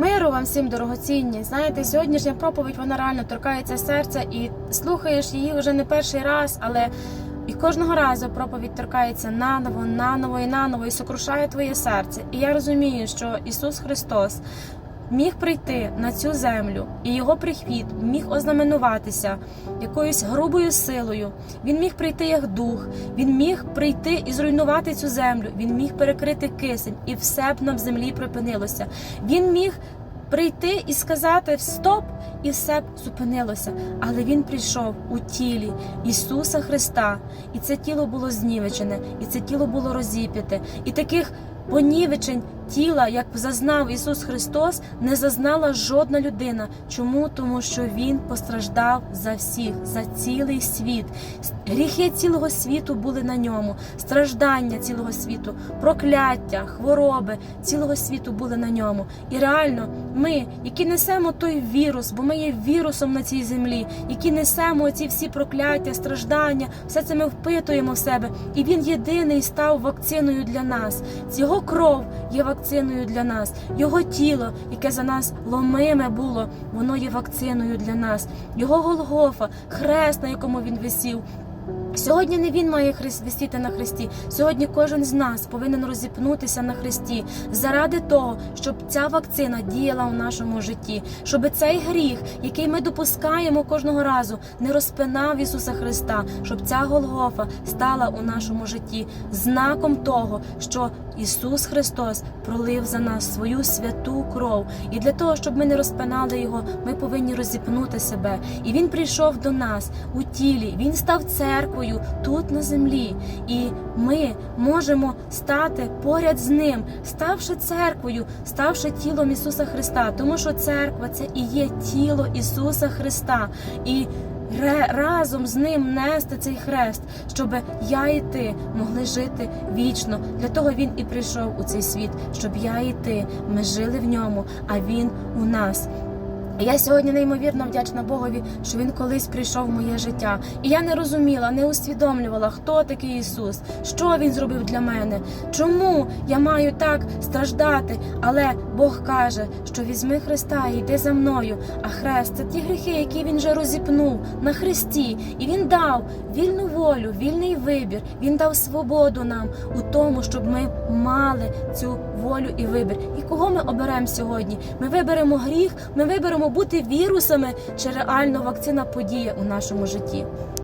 Миру вам всім дорогоцінні. Знаєте, сьогоднішня проповідь вона реально торкається серця і слухаєш її вже не перший раз, але і кожного разу проповідь торкається наново, наново і наново і сокрушає твоє серце. І я розумію, що Ісус Христос. Міг прийти на цю землю, і його прихід міг ознаменуватися якоюсь грубою силою. Він міг прийти як дух, він міг прийти і зруйнувати цю землю. Він міг перекрити кисень, і все б на землі припинилося. Він міг прийти і сказати стоп, і все б зупинилося. Але він прийшов у тілі Ісуса Христа, і це тіло було знівечене, і це тіло було розіп'яте. І таких понівечень тіла, як зазнав Ісус Христос, не зазнала жодна людина. Чому? Тому що Він постраждав за всіх, за цілий світ. Гріхи цілого світу були на ньому, страждання цілого світу, прокляття, хвороби цілого світу були на ньому. І реально, ми, які несемо той вірус, бо ми є вірусом на цій землі, які несемо ці всі прокляття, страждання, все це ми впитуємо в себе. І він єдиний став вакциною для нас. Його кров є вакциною для нас. Його тіло, яке за нас ломиме було, воно є вакциною для нас. Його Голгофа, хрест, на якому він висів. Сьогодні не він має висіти на хресті. Сьогодні кожен з нас повинен розіпнутися на хресті заради того, щоб ця вакцина діяла у нашому житті, щоб цей гріх, який ми допускаємо кожного разу, не розпинав Ісуса Христа, щоб ця Голгофа стала у нашому житті знаком того, що Ісус Христос пролив за нас свою святу кров. І для того, щоб ми не розпинали його, ми повинні розіпнути себе. І Він прийшов до нас у тілі. Він став церквою тут на землі. І ми можемо стати поряд з ним, ставши церквою, ставши тілом Ісуса Христа, тому що церква це і є тіло Ісуса Христа. І разом з ним нести цей хрест, щоб я і ти могли жити вічно. Для того він і прийшов у цей світ, щоб я і ти ми жили в ньому, а він у нас. Я сьогодні неймовірно вдячна Богові, що він колись прийшов в моє життя. І я не розуміла, не усвідомлювала, хто такий Ісус, що Він зробив для мене, чому я маю так страждати. Але Бог каже, що візьми Христа і йди за мною. А хрест це ті гріхи, які він вже розіпнув на хресті. І він дав вільну волю, вільний вибір. Він дав свободу нам у тому, щоб ми мали цю волю і вибір. І кого ми оберемо сьогодні? Ми виберемо гріх, ми виберемо бути вірусами, чи реально вакцина подіє у нашому житті.